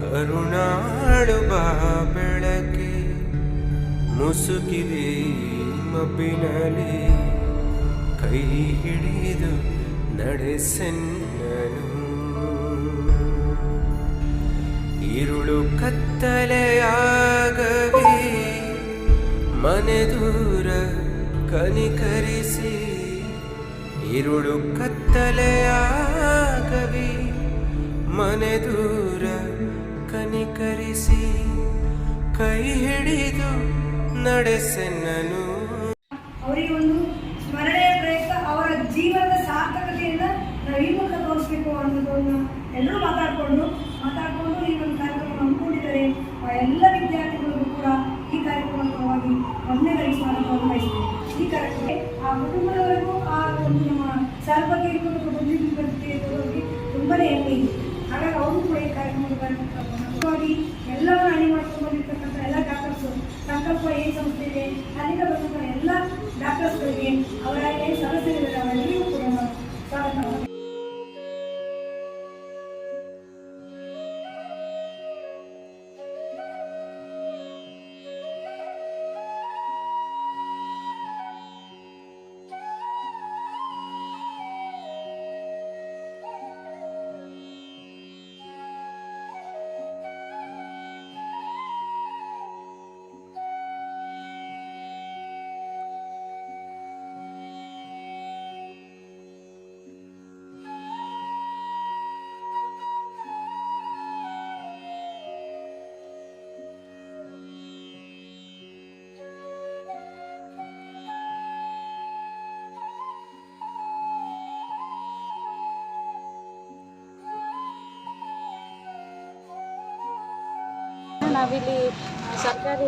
ಕರುಣಾಳು ಬಾ ಬೆಳಕೆ ಮುಸುಕಿದೆ ಮಬ್ಬಿನಲಿ ಕೈ ಹಿಡಿದು ನಡೆಸೆನ್ನನು. ಇರುಳು ಕತ್ತಲೆಯಾಗವೇ ಮನೆ ದೂರ ಕನಿಕರಿಸಿ ಇರುಳು ಕತ್ತಲೆಯಾಗವಿ ಕತ್ತಲೆಯಾಗವಿ ಮನೆ ದೂರ ಕನಿಕರಿಸಿ ಕೈ ಹಿಡಿದು ನಡೆಸೆನ್ನನು. ಅವರಿಗೆ ಒಂದು ಸ್ಮರಣೆಯ ಪ್ರಯುಕ್ತ ಅವರ ಜೀವನದ ಸಾರ್ಥಕತೆಯನ್ನು ನಾವು ಈ ಮೂಲಕ ತೋರಿಸ್ಬೇಕು ಅನ್ನೋದನ್ನ ಎಲ್ಲರೂ ಮಾತಾಡಿಕೊಂಡು ಮಾತಾಡಿಕೊಂಡು ಈ ಒಂದು ಕಾರ್ಯಕ್ರಮ ಹಮ್ಮಿಕೊಂಡಿದ್ದಾರೆ. ಎಲ್ಲ ವಿದ್ಯಾರ್ಥಿಗಳಿಗೂ ಕೂಡ ಈ ಕಾರ್ಯಕ್ರಮವಾಗಿ ವಂದನೆಗಳಿಗೆ ಸ್ವಾಗತವನ್ನು ಬಯಸ್ತೇನೆ ಈ ಕಾರ್ಯಕ್ರಮಕ್ಕೆ ಆ ಕುಟುಂಬದವರೆಗೂ ಆ ಒಂದು ನಮ್ಮ ಇರ್ಬೋದು ತುಂಬನೇ ತುಂಬಾನೇ ಹೆಮ್ಮೆ ಇದೆ. ಹಾಗಾಗಿ ಅವರು ಕೂಡ ಈ ಕಾರ್ಯಕ್ರಮದ ಎಲ್ಲರೂ ಎಲ್ಲವನ್ನು ಅಣಿ ಮಾಡ್ಕೊಂಡು ಬಂದಿರ್ತಕ್ಕಂಥ ಎಲ್ಲ ಡಾಕ್ಟರ್ಸು ಸಂಕಲ್ಪ ಏನು ಸಂಸ್ಥೆ ಇದೆ, ಅಲ್ಲಿಂದ ಬರ್ತಕ್ಕಂಥ ಎಲ್ಲ ಡಾಕ್ಟರ್ಸ್ಗಳಿಗೆ ಅವರ બનાવેલી ಸರ್ಕಾರಿ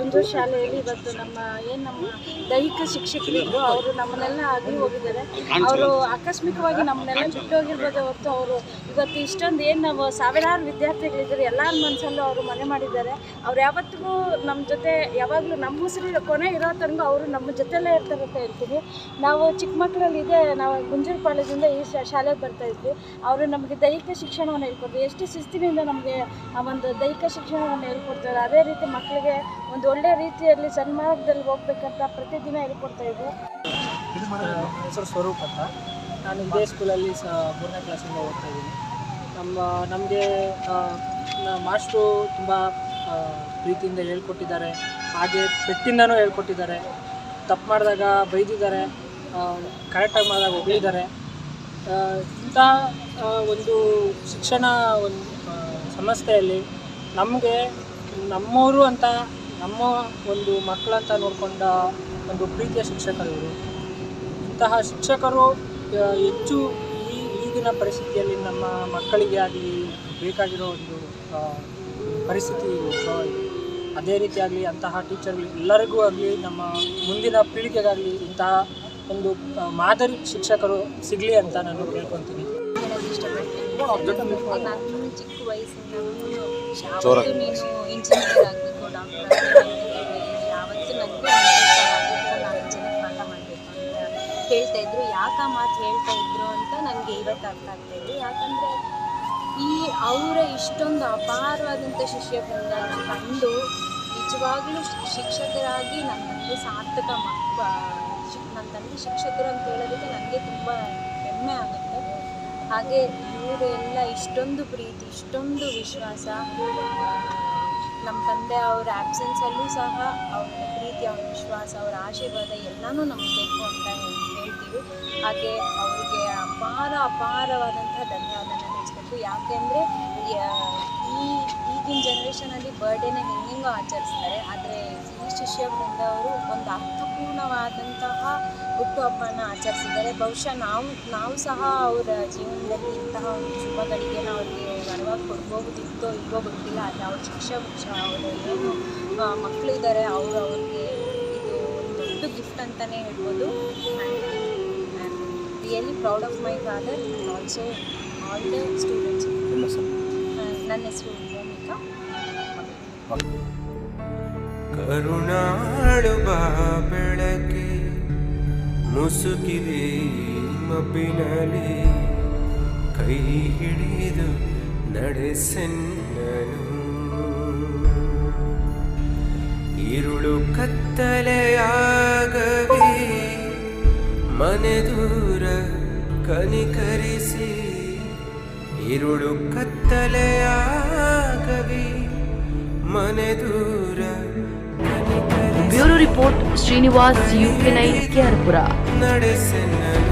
ಒಂದು ಶಾಲೆಯಲ್ಲಿ ಇವತ್ತು ನಮ್ಮ ಏನು ನಮ್ಮ ದೈಹಿಕ ಶಿಕ್ಷಕರಿದ್ರು ಅವರು ನಮ್ಮನ್ನೆಲ್ಲ ಅಗಲಿ ಹೋಗಿದ್ದಾರೆ. ಅವರು ಆಕಸ್ಮಿಕವಾಗಿ ನಮ್ಮನ್ನೆಲ್ಲ ಬಿಟ್ಟು ಹೋಗಿರ್ಬೋದು ಹೊತ್ತು ಅವರು ಇವತ್ತು ಇಷ್ಟೊಂದು ಏನು ನಾವು ಸಾವಿರಾರು ವಿದ್ಯಾರ್ಥಿಗಳಿದ್ದಾರೆ ಎಲ್ಲರ ಮನಸ್ಸಲ್ಲೂ ಅವರು ಮನೆ ಮಾಡಿದ್ದಾರೆ. ಅವ್ರು ಯಾವತ್ತಿಗೂ ನಮ್ಮ ಜೊತೆ, ಯಾವಾಗಲೂ ನಮ್ಮ ಉಸಿರು ಕೊನೆ ಇರೋ ತನಕ ಅವರು ನಮ್ಮ ಜೊತೆಲೇ ಇರ್ತಾರೆ ಅಂತ ಹೇಳ್ತೀವಿ ನಾವು ಚಿಕ್ಕ ಮಕ್ಕಳಲ್ಲಿ ಇದೆ, ನಾವು ಗುಂಜೂರು ಕಾಲೇಜಿಂದ ಈ ಶಾಲೆಗೆ ಬರ್ತಾ ಇದ್ವಿ. ಅವರು ನಮಗೆ ದೈಹಿಕ ಶಿಕ್ಷಣವನ್ನು ಹೇಳ್ಕೊಡ್ತಾರೆ ಎಷ್ಟು ಶಿಸ್ತಿನಿಂದ ನಮಗೆ ಆ ಒಂದು ದೈಹಿಕ ಶಿಕ್ಷಣವನ್ನು ಹೇಳ್ಕೊಡ್ತಾರೆ. ಅದೇ ರೀತಿ ಮಕ್ಕಳಿಗೆ ಒಂದು ಒಳ್ಳೆಯ ರೀತಿಯಲ್ಲಿ ಸನ್ಮಾರ್ಗದಲ್ಲಿ ಹೋಗ್ಬೇಕಂತ ಪ್ರತಿದಿನ ಹೇಳ್ಕೊಡ್ತಾ ಇದ್ದೆ. ಹೆಸರು ಸ್ವರೂಪ್ ಅಂತ. ನಾನು ಇದೇ ಸ್ಕೂಲಲ್ಲಿ ಸಹ ಮೂರನೇ ಕ್ಲಾಸಿಂದ ಓದ್ತಾ ಇದ್ದೀನಿ. ನಮ್ಮ, ನಮಗೆ ಮಾಸ್ಟ್ರು ತುಂಬ ಪ್ರೀತಿಯಿಂದ ಹೇಳ್ಕೊಟ್ಟಿದ್ದಾರೆ. ಹಾಗೆ ಪೆಟ್ಟಿಂದನೂ ಹೇಳ್ಕೊಟ್ಟಿದ್ದಾರೆ. ತಪ್ಪು ಮಾಡಿದಾಗ ಬೈದಿದ್ದಾರೆ. ಕರೆಕ್ಟಾಗಿ ಮಾಡಿದಾಗ ಹೊಗಳಿದ್ದಾರೆ. ಇಂಥ ಒಂದು ಶಿಕ್ಷಣ, ಒಂದು ಸಂಸ್ಥೆಯಲ್ಲಿ ನಮಗೆ ನಮ್ಮವರು ಅಂತ ನಮ್ಮ ಒಂದು ಮಕ್ಕಳಂತ ನೋಡಿಕೊಂಡ ಒಂದು ಪ್ರೀತಿಯ ಶಿಕ್ಷಕರು ಇವರು. ಇಂತಹ ಶಿಕ್ಷಕರು ಹೆಚ್ಚು ಈ ಈಗಿನ ಪರಿಸ್ಥಿತಿಯಲ್ಲಿ ನಮ್ಮ ಮಕ್ಕಳಿಗೆ ಆಗಲಿ ಬೇಕಾಗಿರೋ ಒಂದು ಪರಿಸ್ಥಿತಿ ಅದೇ ರೀತಿಯಾಗಲಿ ಅಂತಹ ಟೀಚರ್ಗಳು ಎಲ್ಲರಿಗೂ ಆಗಲಿ ನಮ್ಮ ಮುಂದಿನ ಪೀಳಿಗೆಗಾಗಲಿ ಇಂತಹ ಒಂದು ಮಾದರಿ ಶಿಕ್ಷಕರು ಸಿಗಲಿ ಅಂತ ನಾನು ಕೇಳ್ಕೊತೀನಿ. ಇಷ್ಟಪಡ್ತೀನಿ. ಚಿಕ್ಕ ವಯಸ್ಸಿಂದ ಯಾಕೆ ಮಾತು ಹೇಳ್ತಾ ಇದ್ರು ಅಂತ ನನಗೆ ಇವತ್ತು ಅರ್ಥ ಆಗ್ತಾಯಿದೆ ಯಾಕಂದರೆ ಈ ಅವರ ಇಷ್ಟೊಂದು ಅಪಾರವಾದಂಥ ಶಿಷ್ಯ ಬೃಂದ ಕಂಡು ನಿಜವಾಗ್ಲೂ ಶಿಕ್ಷಕರಾಗಿ ನನ್ನ ತಂದೆ ಸಾರ್ಥಕ ಮಕ್ಕ ನನ್ನ ತಂದೆ ಶಿಕ್ಷಕರು ಅಂತ ಹೇಳೋದಕ್ಕೆ ನನಗೆ ತುಂಬ ಹೆಮ್ಮೆ ಆಗುತ್ತೆ. ಹಾಗೆ ಇವರೆಲ್ಲ ಇಷ್ಟೊಂದು ಪ್ರೀತಿ, ಇಷ್ಟೊಂದು ವಿಶ್ವಾಸ. ನಮ್ಮ ತಂದೆ ಅವರ ಆ್ಯಬ್ಸೆನ್ಸಲ್ಲೂ ಸಹ ಅವರ ಪ್ರೀತಿ, ಅವ್ರ ವಿಶ್ವಾಸ, ಅವರ ಆಶೀರ್ವಾದ ಎಲ್ಲನೂ ನಮಗೆ ಬೇಕು ಅಂತ ಹೇಳ್ತೀವಿ. ಹಾಗೆ ಅವರಿಗೆ ಅಪಾರ, ಅಪಾರವಾದಂಥ ಧನ್ಯವಾದನ ತಿಳಿಸ್ಬೇಕು. ಯಾಕೆಂದರೆ ಈ ಈಗಿನ ಜನ್ರೇಷನಲ್ಲಿ ಬರ್ಡೇನ ಹೆಂಗೆಂಗೋ ಆಚರಿಸ್ತಾರೆ. ಆದರೆ ಈ ಶಿಷ್ಯ ಅವರು ಒಂದು ಅರ್ಥಪೂರ್ಣವಾದಂತಹ ಹುಟ್ಟುಹಬ್ಬನ ಆಚರಿಸಿದ್ದಾರೆ. ಬಹುಶಃ ನಾವು ನಾವು ಸಹ ಅವರ ಜೀವನದಲ್ಲಿ ಇಂತಹ ಒಂದು ಶುಭ ಗಳಿಗೆನ ಅವ್ರಿಗೆ ವರವಾಗಿ ಕೊಡ್ಬೋದಿತ್ತೋ ಇಲ್ವೋ ಗೊತ್ತಿಲ್ಲ. ಆದರೆ ಅವ್ರ ಶಿಕ್ಷ ಅವರು ಏನು ಮಕ್ಕಳು ಮಕ್ಕಳಿದ್ದಾರೆ ಅವರು ಅವ್ರಿಗೆ ಇದು ಒಂದು ದೊಡ್ಡ ಗಿಫ್ಟ್ ಅಂತಲೇ ಹೇಳ್ಬೋದು. And really proud of my father and also all the students ನನ್ನ ಹೆಸರು ಭೂಮಿಕಾ ಕರುಣಾಳು ಬಾ ಬೆಳಕೆ ಮುಸುಕಿದೆ ಮಬ್ಬಿನಲ್ಲಿ ಕೈ ಹಿಡಿದು ನಡೆಸನು ಇರುಳು ಕತ್ತಲೆಯಾಗಿ ಮನೆ ದೂರ ಕನಿಕರಿಸಿ ಇರುಳು ಕತ್ತಲೆಯಾಗಿ ಮನೆ ದೂರ ರಿಪೋರ್ಟ್ ಶ್ರೀನಿವಾಸ್ ಯುಕೆ ನೈನ್ ನಡೆಸೆನ್ನನು